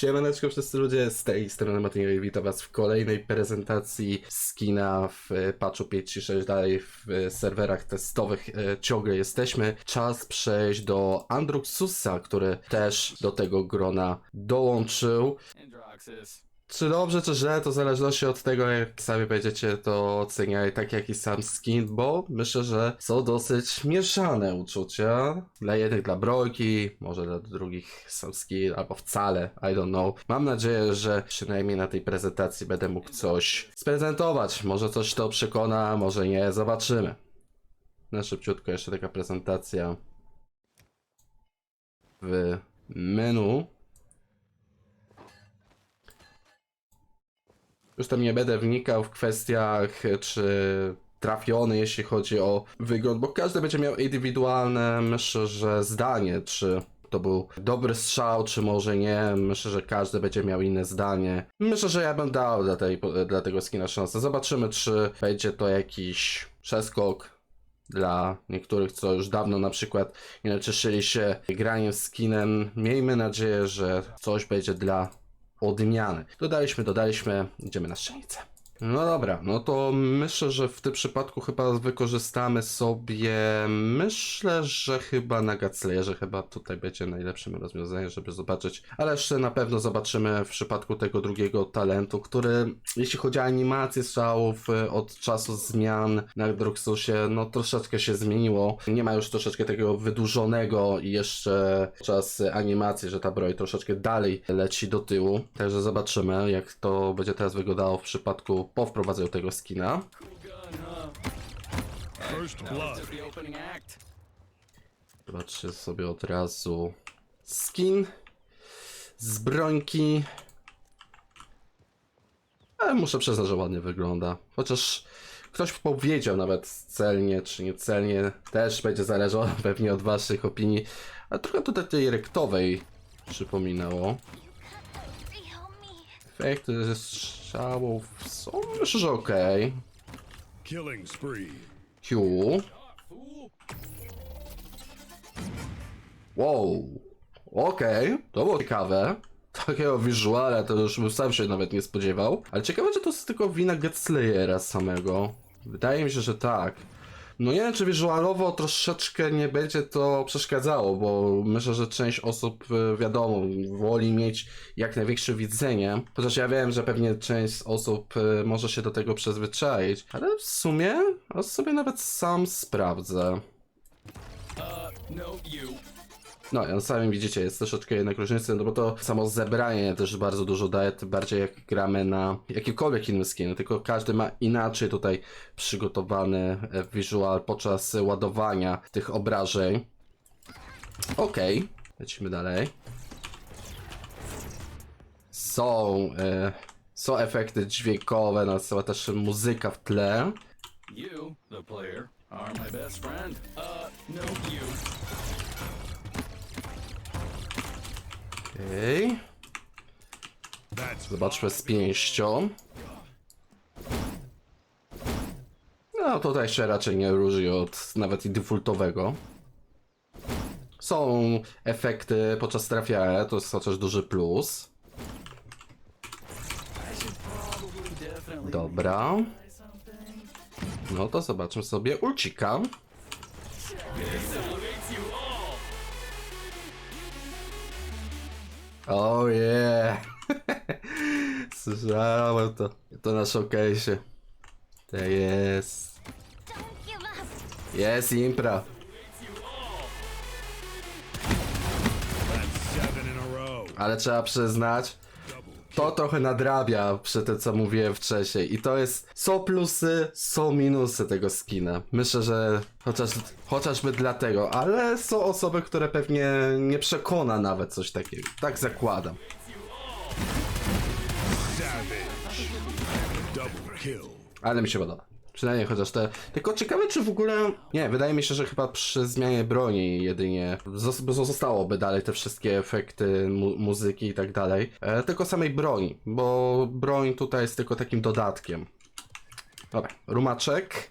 Siemaneczko wszyscy ludzie, z tej strony Martin witam was w kolejnej prezentacji skina w e, patchu 5.3.6 dalej w e, serwerach testowych e, ciągle jesteśmy. Czas przejść do Androxusa, który też do tego grona dołączył. Androxus. Czy dobrze, czy źle, to w zależności od tego, jak sami będziecie to oceniali, tak jak i sam skin, bo myślę, że są dosyć mieszane uczucia. Dla jednych dla brojki, może dla drugich sam skin, albo wcale, I don't know. Mam nadzieję, że przynajmniej na tej prezentacji będę mógł coś sprezentować. Może coś to przekona, może nie, zobaczymy. Na szybciutko jeszcze taka prezentacja w menu. Już tam nie będę wnikał w kwestiach, czy trafiony, jeśli chodzi o wygląd, bo każdy będzie miał indywidualne, myślę, że zdanie, czy to był dobry strzał, czy może nie. Myślę, że każdy będzie miał inne zdanie. Myślę, że ja bym dał dla, tej, dla tego skina szansę. Zobaczymy, czy będzie to jakiś przeskok dla niektórych, co już dawno na przykład nie cieszyli się graniem skinem. Miejmy nadzieję, że coś będzie dla odmiany. Dodaliśmy, dodaliśmy, idziemy na strzelnicę. No dobra, no to myślę, że w tym przypadku chyba wykorzystamy sobie, myślę, że chyba na Gatslayerze chyba tutaj będzie najlepszym rozwiązaniem, żeby zobaczyć, ale jeszcze na pewno zobaczymy w przypadku tego drugiego talentu, który jeśli chodzi o animację strzałów y, od czasu zmian na Druxusie, no troszeczkę się zmieniło. Nie ma już troszeczkę tego wydłużonego i jeszcze czas animacji, że ta broń troszeczkę dalej leci do tyłu. Także zobaczymy, jak to będzie teraz wyglądało w przypadku po wprowadzeniu tego skina. Zobaczcie sobie od razu skin z brońki. Ale muszę przyznać, że ładnie wygląda. Chociaż ktoś powiedział nawet celnie czy niecelnie, też będzie zależało pewnie od waszych opinii. Ale trochę tutaj tej rektowej przypominało. Efekty ze strzałów są myślę, że okej. Killing spree. Q. Wow. Okej, to było ciekawe. Takiego wizuala to już bym sam się nawet nie spodziewał. Ale ciekawe, czy to jest tylko wina Getslayera samego. Wydaje mi się, że tak. No nie wiem, czy wizualowo troszeczkę nie będzie to przeszkadzało, bo myślę, że część osób, y, wiadomo, woli mieć jak największe widzenie. Chociaż ja wiem, że pewnie część osób y, może się do tego przyzwyczaić. Ale w sumie, a sobie nawet sam sprawdzę. Uh, no, you. No, jak sami widzicie, jest troszeczkę jednak różnicy, no bo to samo zebranie też bardzo dużo daje, tym bardziej jak gramy na jakikolwiek inny skin, tylko każdy ma inaczej tutaj przygotowany e, visual podczas ładowania tych obrażeń. Okej, lecimy dalej. Są, e, są efekty dźwiękowe, no cała też muzyka w tle. You, the player, are my best friend. Uh, no, you. Okej, That's zobaczmy z pięścią. No tutaj się raczej nie różni od nawet i defaultowego. Są efekty podczas trafiania, to jest chociaż duży plus. Dobra, no to zobaczmy sobie ulcika. Oh yeah! Słyszałem to. To na showcase. To jest. Jest impra. Ale trzeba przyznać, to trochę nadrabia przy tym, co mówiłem wcześniej. I to jest, są plusy, są minusy tego skina. Myślę, że chociaż, chociażby dlatego, ale są osoby, które pewnie nie przekona nawet coś takiego. Tak zakładam. Ale mi się podoba. Przynajmniej chociaż te. Tylko ciekawe, czy w ogóle. Nie, wydaje mi się, że chyba przy zmianie broni jedynie zos- zostałoby dalej te wszystkie efekty mu muzyki i tak dalej. E, tylko samej broni, bo broń tutaj jest tylko takim dodatkiem. Dobra, rumaczek.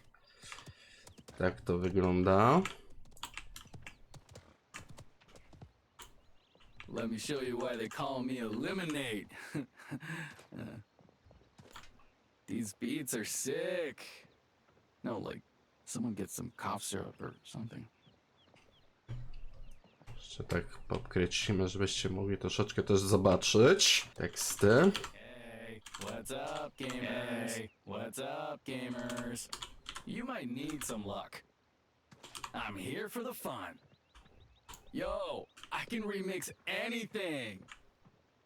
Tak to wygląda. Let me show you why they call me. Uh, These beats are sick. No, like someone gets some cough syrup or something. Jeszcze tak podkręcimy, żebyście mogli troszeczkę też zobaczyć teksty. Hey, what's up, gamers? Hey, what's up, gamers? You might need some luck. I'm here for the fun. Yo, I can remix anything.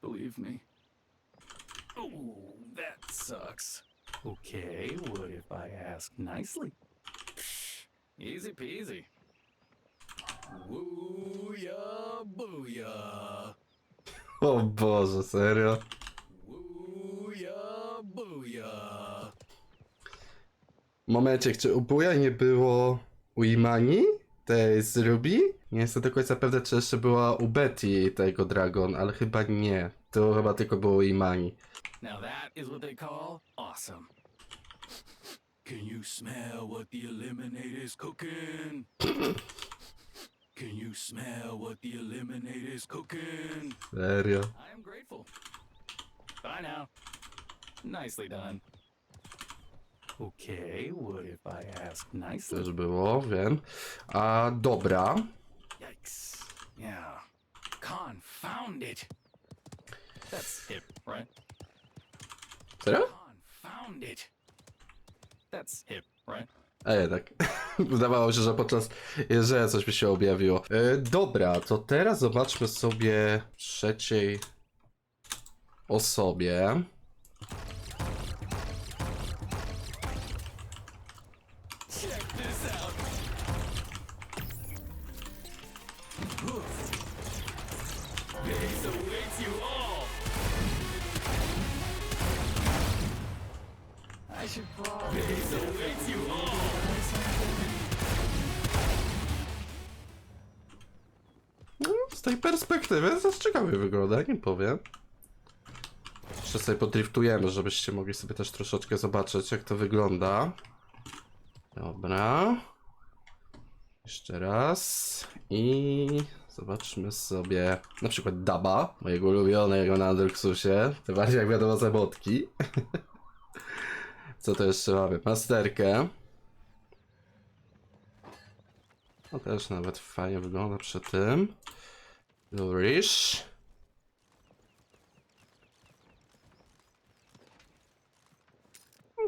Believe me. Ooh, that sucks. Okay, what if I ask nicely? Easy peasy. Woo-ya, booyah. O Boże, serio? Woo-ya, booyah. Momencie, czy u Buja nie było u Imani? Tej z Ruby? Nie jestem do końca pewny, czy jeszcze była u Betty tego Dragon, ale chyba nie. To chyba tylko było u Imani. Now that is what they call awesome. Can you smell what the eliminate is cooking? Can you smell what the eliminate is cooking? Serio? I am grateful. Bye now. Nicely done. Okay, what if I ask nicely? Też było, wiem. A dobra. Yikes. Yeah. Confound it. That's hip, right? Serio? Confound it. That's hip, right? A jednak. Wydawało się, że podczas jeżdżenia coś mi się objawiło. E, dobra, to teraz zobaczmy sobie trzeciej osobie. No, z tej perspektywy to wygląda, nie powiem. Jeszcze sobie podriftujemy, żebyście mogli sobie też troszeczkę zobaczyć, jak to wygląda. Dobra. Jeszcze raz. I zobaczmy sobie na przykład Daba, mojego ulubionego na Androxusie. Tym bardziej jak wiadomo z emotki. Co to jeszcze mamy? Masterkę. No też nawet fajnie wygląda przy tym. Nourish.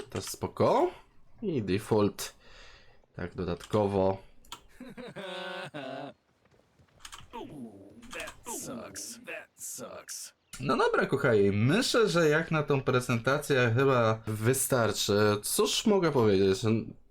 To jest spoko. I default. Tak, dodatkowo. That sucks. That sucks. No dobra, kochani, myślę, że jak na tą prezentację chyba wystarczy. Cóż mogę powiedzieć?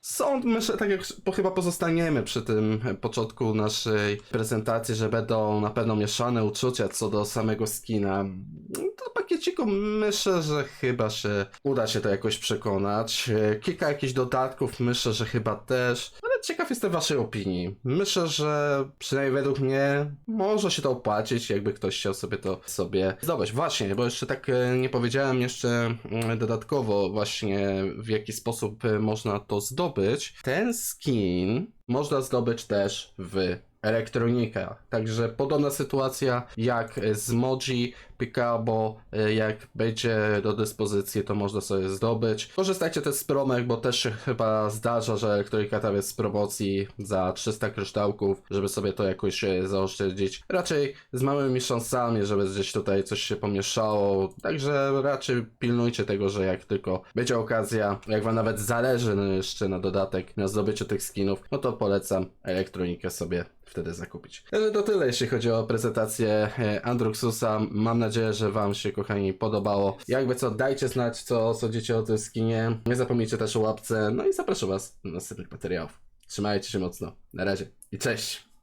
Są, myślę, tak jak po, chyba pozostaniemy przy tym początku naszej prezentacji, że będą na pewno mieszane uczucia co do samego skina. Do pakieciku myślę, że chyba się uda się to jakoś przekonać. Kilka jakichś dodatków myślę, że chyba też. Ciekaw jestem waszej opinii. Myślę, że przynajmniej według mnie może się to opłacić, jakby ktoś chciał sobie to sobie zdobyć. Właśnie, bo jeszcze tak e, nie powiedziałem jeszcze mm, dodatkowo właśnie w jaki sposób e, można to zdobyć. Ten skin można zdobyć też w elektronika. Także podobna sytuacja jak z Moji, Picabo, y, jak będzie do dyspozycji, to można sobie zdobyć. Korzystajcie też z promek, bo też się chyba zdarza, że elektronika tam jest w promocji za 300 kryształków, żeby sobie to jakoś e, zaoszczędzić. Raczej z małymi szansami, żeby gdzieś tutaj coś się pomieszało. Także raczej pilnujcie tego, że jak tylko będzie okazja, jak wam nawet zależy no jeszcze na dodatek, na zdobyciu tych skinów, no to polecam elektronikę sobie wtedy zakupić. Także to tyle, jeśli chodzi o prezentację e, Androxusa. Mam nadzieję, że Wam się, kochani, podobało. Jakby co, dajcie znać, co sądzicie o tym skinie. Nie zapomnijcie też o łapce. No i zapraszam Was do następnych materiałów. Trzymajcie się mocno. Na razie i cześć!